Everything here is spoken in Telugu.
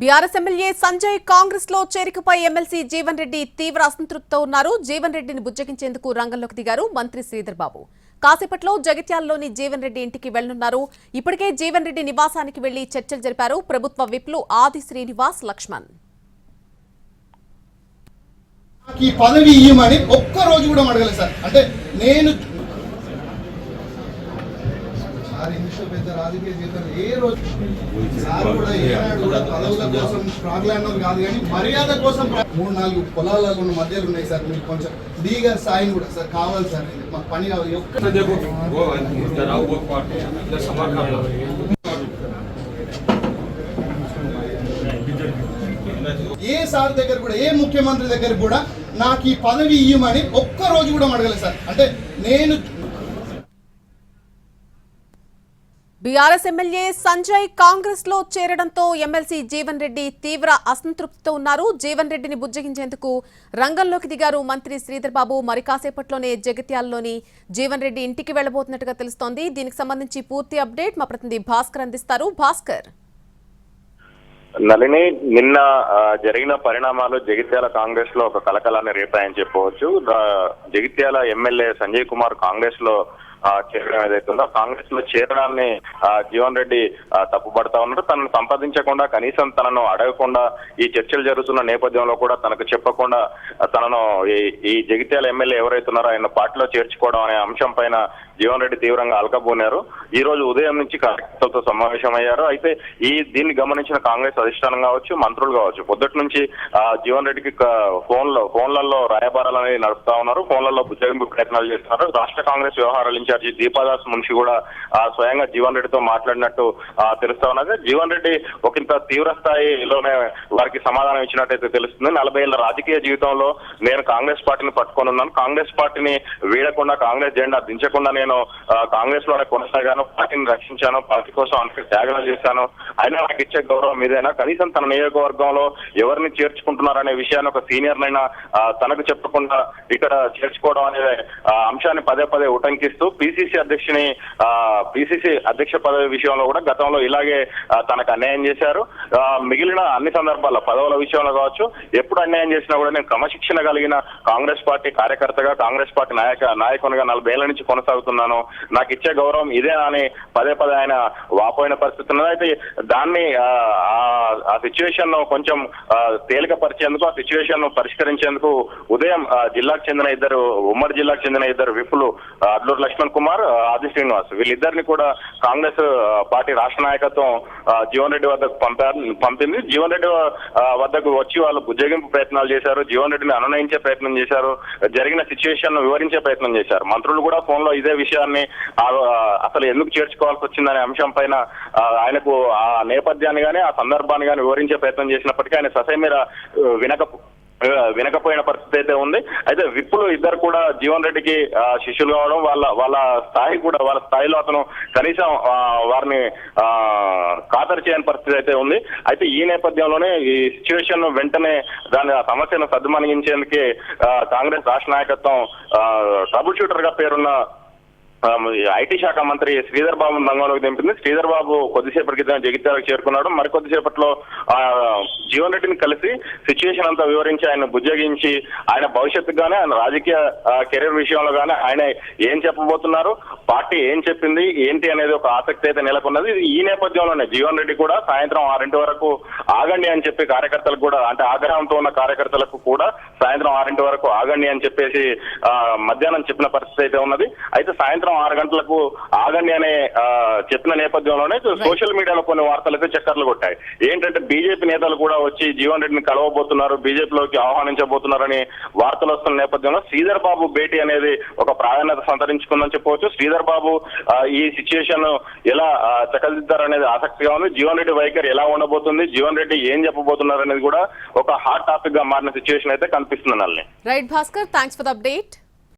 బీఆర్ఎస్ ఎమ్మెల్యే సంజయ్ కాంగ్రెస్లో చేరికపై ఎమ్మెల్సీ జీవన్ రెడ్డి తీవ్ర అసంతృప్తితో ఉన్నారు. జీవన్ రెడ్డిని బుజ్జగించేందుకు రంగంలోకి దిగారు మంత్రి శ్రీధర్ బాబు. కాసేపట్లో జగిత్యాలలోని జీవన్ రెడ్డి ఇంటికి వెళ్ళనున్నారు ఇప్పటికే జీవన్ రెడ్డి నివాసానికి వెళ్ళి చర్చలు జరిపారు. ప్రభుత్వ విప్లు ఆది శ్రీనివాస్ లక్ష్మణ్. ఈ పదవి ఇయ్యమని ఒక్క రోజు కూడా అడగలేదు సార్. అంటే నేను సార్ ఇంగ్లీష్లో పెద్ద రాజకీయ జీవితం ఏ రోజు సార్ కూడా పదవుల కోసం స్ట్రాంగ్ కాదు కానీ మర్యాద కోసం మూడు నాలుగు పొలాల ఉన్న మధ్యలో ఉన్నాయి సార్. మీకు కొంచెం డీ గారి సాయం కూడా సార్. కావాలి సార్. మాకు పని కావాలి. ఏ సార్ దగ్గర కూడా ఏ ముఖ్యమంత్రి దగ్గర కూడా నాకు ఈ పదవి ఇవ్వమని ఒక్క రోజు కూడా అడగలేదు సార్. అంటే నేను బీఆర్ఎస్ ఎమ్మెల్యే సంజయ్ కాంగ్రెస్లో చేరడంతో ఎమ్మెల్సీ జీవన్ రెడ్డి తీవ్ర అసంతృప్తితో ఉన్నారు. జీవన్ రెడ్డిని బుజ్జగించేందుకు రంగంలోకి దిగారు మంత్రి శ్రీధర్ బాబు. మరి కాసేపట్లోనే జగిత్యాలలోని జీవన్ రెడ్డి ఇంటికి వెళ్ళబోతున్నట్టుగా తెలుస్తోంది. దీనికి సంబంధించి పూర్తి అప్డేట్ మా ప్రతినిధి భాస్కర్ అందిస్తారు. భాస్కర్. నలిని నిన్న జరిగిన పరిణామాలు జగిత్యాల కాంగ్రెస్లో ఒక కలకలాన్ని రేపాయని చెప్పవచ్చు. జగిత్యాల ఎమ్మెల్యే సంజయ్ కుమార్ కాంగ్రెస్లో చేయడం చేరడం కాంగ్రెస్లో చేరడాన్ని ఆ, జీవన్ రెడ్డి తప్పుపడతా ఉన్నారు తనను సంపాదించకుండా కనీసం తనను అడగకుండా ఈ చర్చలు జరుగుతున్న నేపథ్యంలో కూడా తనకు చెప్పకుండా తనను ఈ జగిత్యాల ఎమ్మెల్యే ఎవరైతున్నారో ఆయన పార్టీలో చేర్చుకోవడం అనే అంశం పైన జీవన్ రెడ్డి తీవ్రంగా అలకబోనారు. ఈ రోజు ఉదయం నుంచి కార్యకర్తలతో సమావేశమయ్యారు. అయితే ఈ దీన్ని గమనించిన కాంగ్రెస్ అధిష్టానం కావచ్చు మంత్రులు కావచ్చు పొద్దుటి నుంచి ఆ, జీవన్ రెడ్డికి ఫోన్లో ఫోన్లలో రాయబారాలు అనేది నడుపుతా ఉన్నారు. ఫోన్లలో బుజ్జగింపు ప్రయత్నాలు చేస్తున్నారు. రాష్ట్ర కాంగ్రెస్ వ్యవహారాల ఇన్ఛార్జి దీపాదాస్ మున్షి కూడా ఆ, స్వయంగా జీవన్ రెడ్డితో మాట్లాడినట్టు తెలుస్తా ఉన్నది. జీవన్ రెడ్డి ఒకంత తీవ్ర స్థాయిలోనే వారికి సమాధానం ఇచ్చినట్టయితే తెలుస్తుంది. నలభై ఏళ్ళ రాజకీయ జీవితంలో నేను కాంగ్రెస్ పార్టీని పట్టుకొని ఉన్నాను. కాంగ్రెస్ పార్టీని వీడకుండా కాంగ్రెస్ జెండా దించకుండా నేను కాంగ్రెస్లోనే కొనసాగాను. పార్టీని రక్షించాను. పార్టీ కోసం అనేక త్యాగాలు చేశాను. అయినా నాకు ఇచ్చే గౌరవం ఇదేనా కనీసం తన నియోజకవర్గంలో ఎవరిని చేర్చుకుంటున్నారనే విషయాన్ని ఒక సీనియర్ నైనా తనకు చెప్పకుండా ఇక్కడ చేర్చుకోవడం అనే ఆ, అంశాన్ని పదే పదే ఉటంకిస్తూ పిసిసి అధ్యక్షుని పిసిసి అధ్యక్ష పదవి విషయంలో కూడా గతంలో ఇలాగే తనకు అన్యాయం చేశారు. మిగిలిన అన్ని సందర్భాల్లో పదవుల విషయంలో కావచ్చు ఎప్పుడు అన్యాయం చేసినా కూడా నేను క్రమశిక్షణ కలిగిన కాంగ్రెస్ పార్టీ కార్యకర్తగా కాంగ్రెస్ పార్టీ నాయక నాయకునిగా నలభై ఏళ్ళ నుంచి కొనసాగుతున్నాను. నాకు ఇచ్చే గౌరవం ఇదే అని పదే పదే ఆయన వాపోయిన పరిస్థితి ఉన్నది. అయితే దాన్ని ఆ, ఆ- సిచ్యువేషన్ను కొంచెం తేలికపరిచేందుకు ఆ సిచ్యువేషన్ను పరిష్కరించేందుకు ఉదయం జిల్లాకు చెందిన ఇద్దరు ఉమ్మడి జిల్లాకు చెందిన ఇద్దరు విప్పులు ఆ, అడ్లూరు లక్ష్మణ్ కుమార్ ఆది శ్రీనివాస్. వీళ్ళిద్దరిని కూడా కాంగ్రెస్ పార్టీ రాష్ట్ర నాయకత్వం జీవన్ రెడ్డి వద్దకు పంపారు పంపింది. జీవన్ రెడ్డి వద్దకు వచ్చి వాళ్ళు బుజ్జగింపు ప్రయత్నాలు చేశారు. జీవన్ రెడ్డిని అనునయించే ప్రయత్నం చేశారు. జరిగిన సిచ్యువేషన్ను వివరించే ప్రయత్నం చేశారు. మంత్రులు కూడా ఫోన్లో ఇదే విషయాన్ని అసలు ఎందుకు చేర్చుకోవాల్సి వచ్చిందనే అంశం పైన ఆయనకు ఆ నేపథ్యాన్ని కానీ ఆ సందర్భాన్ని కానీ వివరించే ప్రయత్నం చేసినప్పటికీ ఆయన ససైమీర వినక వినకపోయిన పరిస్థితి అయితే ఉంది. అయితే విప్పులు ఇద్దరు కూడా జీవన్ రెడ్డికి శిష్యులు కావడం వాళ్ళ వాళ్ళ స్థాయి కూడా వాళ్ళ స్థాయిలో అతను కనీసం వారిని ఖాతరు చేయని పరిస్థితి అయితే ఉంది. అయితే ఈ నేపథ్యంలోనే ఈ సిచ్యువేషన్ వెంటనే దాని ఆ సమస్యను సద్దుమణిగించేందుకే కాంగ్రెస్ రాష్ట్ర నాయకత్వం ట్రబుల్ షూటర్గా పేరున్న ఐటీ శాఖ మంత్రి శ్రీధర్ బాబు రంగంలోకి దింపింది. శ్రీధర్ బాబు కొద్దిసేపటి క్రితం జగిత్యాలకు చేరుకున్నాడు. మరికొద్దిసేపట్లో ఆ, జీవన్ రెడ్డిని కలిసి సిచ్యువేషన్ అంతా వివరించి ఆయన బుజ్జగించి ఆయన భవిష్యత్తుకు గానీ ఆయన రాజకీయ కెరీర్ విషయంలో గానీ ఆయన ఏం చెప్పబోతున్నారు పార్టీ ఏం చెప్పింది ఏంటి అనేది ఒక ఆసక్తి అయితే నెలకొన్నది. ఇది ఈ నేపథ్యంలోనే జీవన్ రెడ్డి కూడా సాయంత్రం ఆరింటి వరకు ఆగండి అని చెప్పి కార్యకర్తలకు కూడా అంటే ఆగ్రహంతో ఉన్న కార్యకర్తలకు కూడా సాయంత్రం ఆరింటి వరకు ఆగండి అని చెప్పేసి ఆ, మధ్యాహ్నం చెప్పిన పరిస్థితి అయితే ఉన్నది. అయితే సాయంత్రం ఆరు గంటలకు ఆగండి అనే చెప్పిన నేపథ్యంలోనే సోషల్ మీడియాలో కొన్ని వార్తలు అయితే చక్కర్లు కొట్టాయి. ఏంటంటే బీజేపీ నేతలు కూడా వచ్చి జీవన్ రెడ్డిని కలవబోతున్నారు బీజేపీలోకి ఆహ్వానించబోతున్నారని వార్తలు వస్తున్న నేపథ్యంలో శ్రీధర్ బాబు భేటీ అనేది ఒక ప్రాధాన్యత సంతరించుకుందని చెప్పవచ్చు. శ్రీధర్ బాబు ఈ సిచ్యుయేషన్ ఎలా చక్కదిద్దారనేది ఆసక్తిగా ఉంది. జీవన్ రెడ్డి వైఖరి ఎలా ఉండబోతుంది? జీవన్ రెడ్డి ఏం చెప్పబోతున్నారు అనేది కూడా ఒక హాట్ టాపిక్గా మారిన సిచ్యువేషన్ అయితే కనిపిస్తుంది నల్ని. Right Bhaskar thanks for update